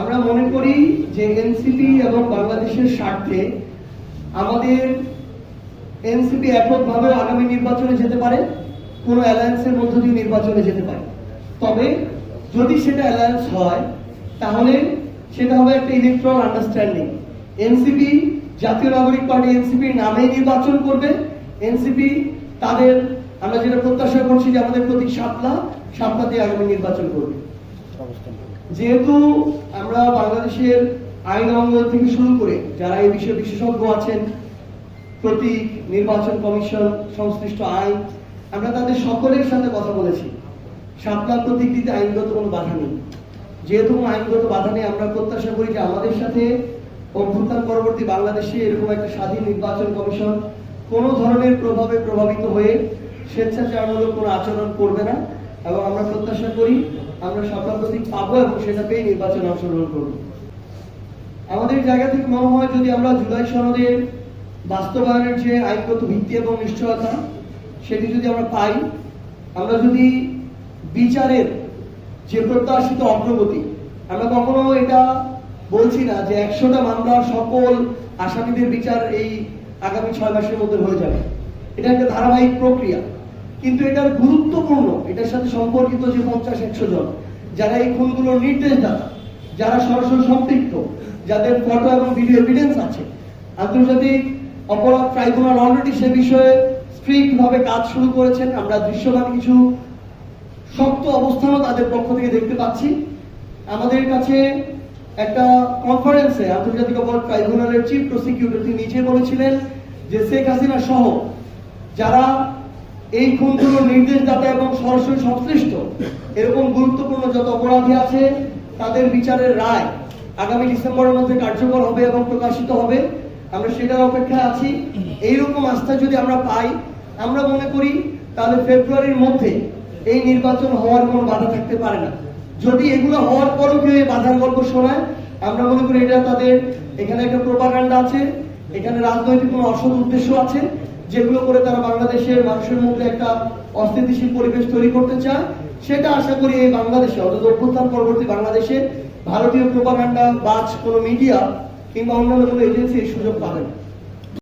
আমরা মনে করি যে এনসিপি এবং বাংলাদেশের স্বার্থে আমাদের এনসিপি এককভাবে আগামী নির্বাচনে যেতে পারে, কোন অ্যালায়েন্সের মধ্য দিয়ে নির্বাচনে যেতে পারে। তবে যদি সেটা অ্যালায়েন্স হয়, তাহলে সেটা হবে একটা ইলেকট্রাল আন্ডারস্ট্যান্ডিং এনসিপি জাতীয় নাগরিক পার্টি এনসিপি নামে নির্বাচন করবে। এনসিপি তাদের, আমরা যেটা প্রত্যাশা করছি যে আমাদের প্রতীক সাপলা সাপলাতে আগামী নির্বাচন করবে। যেহেতু আমরা বাংলাদেশের আইন অঙ্গ থেকে শুরু করে যারা এই বিষয়ে বিশেষজ্ঞ আছেন, প্রতীক, নির্বাচন কমিশন, সংশ্লিষ্ট আইন, আমরা তাদের সকলের সাথে কথা বলেছি। সাপলা প্রতীক দিতে আইনগত কোনো বাধা নেই। যেহেতু কোনো আইনগত বাধা নেই, আমরা প্রত্যাশা করি যে আমাদের সাথে অভ্যুত্থান পরবর্তী বাংলাদেশে এরকম একটা স্বাধীন নির্বাচন কমিশন কোনো ধরনের প্রভাবে প্রভাবিত হয়ে স্বেচ্ছাচারমূলক কোনো আচরণ করবে না। এবং আমরা প্রত্যাশা করি আমরা সাপলা প্রতীক পাবো এবং সেটা পেয়ে নির্বাচনে অংশগ্রহণ করব। আমাদের জায়গা থেকে মনে হয় যদি আমরা জুলাই সনদের বাস্তবায়নের যে আইনগত ভিত্তি এবং নিশ্চয়তা, সেটি যদি আমরা পাই, আমরা যদি বিচারের যে প্রত্যাশিত অগ্রগতি, আমরা কখনো এটা বলছি না যে একশোটা মামলার সকল আসামিদের বিচার এই আগামী ছয় মাসের মধ্যে হয়ে যাবে। এটা একটা ধারাবাহিক প্রক্রিয়া। কিন্তু এটার গুরুত্বপূর্ণ, এটার সাথে সম্পর্কিত যে পঞ্চাশ একশো জন, যারা এই খুনগুলোর নির্দেশদাতা, যারা সরাসরি সম্পৃক্ত, যাদের ফটো এবং ভিডিও এভিডেন্স আছে, আন্তর্জাতিক অপরাধ ট্রাইব্যুনাল অলরেডি সে বিষয়ে স্ট্রিক্ট ভাবে কাজ শুরু করেছেন। আমরা দৃশ্যমান কিছু শক্ত অবস্থানও তাদের পক্ষ থেকে দেখতে পাচ্ছি। আমাদের কাছে একটা কনফারেন্সে আন্তর্জাতিক অপরাধ ট্রাইব্যুনালের চিফ প্রসিকিউটর তিনি নিজে বলেছিলেন যে শেখ হাসিনা সহ যারা এই খুনগুলো নির্দেশদাতা এবং সরাসরি সংশ্লিষ্ট, এরকম গুরুত্বপূর্ণ যত অপরাধী আছে, তাদের বিচারের রায় আগামী ডিসেম্বরের মধ্যে কার্যকর হবে এবং প্রকাশিত হবে। আমরা সেটার অপেক্ষায় আছি। এইরকম আস্থা যদি আমরা পাই, আমরা মনে করি তাহলে ফেব্রুয়ারির মধ্যে এই নির্বাচন হওয়ার কোনো বাধা থাকতে পারে না। যদি এগুলো হওয়ার পরও কেউ এই বাধার গল্প শোনায়, আমরা মনে করি এটা তাদের এখানে একটা প্রোপাগান্ডা আছে। এখানে রাজনৈতিক কোনো অসৎ উদ্দেশ্য আছে যেগুলো করে তারা বাংলাদেশের মানুষের মধ্যে একটা অস্থিতিশীল পরিবেশ তৈরি করতে চায়? সেটা আশা করি এই বাংলাদেশে অর্থাৎ অভ্যুত্থান পরবর্তী বাংলাদেশে ভারতীয় প্রোপাগান্ডা বাজ কোনো মিডিয়া কিংবা অন্যান্য কোনো এজেন্সি এই সুযোগ পাবে না